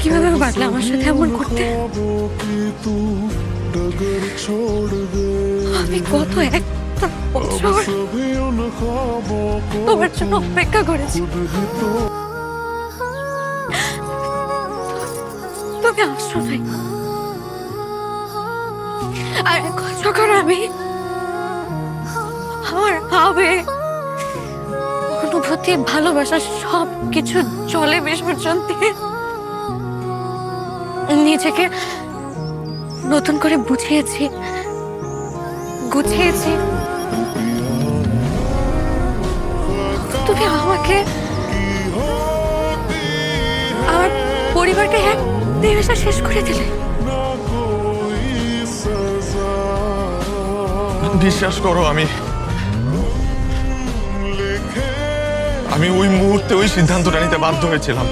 কীভাবে পারলে আমার সাথে এমন করতে? আমি কত বছর তোমার জন্য অপেক্ষা করেছি। তুমি আসো নাই আর এখন আমি, আমার আবেগ অনুভূতি, ভালোবাসা সব কিছু জলে বিসর্জন দিয়ে নিজেকে নতুন করে বুঝিয়েছি, গুছিয়েছি। তুমি আমাকে, আমার পরিবারকে এক নিমেষে শেষ করে দিলে। বিশ্বাস করো, আমি আমি ওই মুহূর্তে ওই সিদ্ধান্তটা নিতে বাধ্য হয়েছিলাম।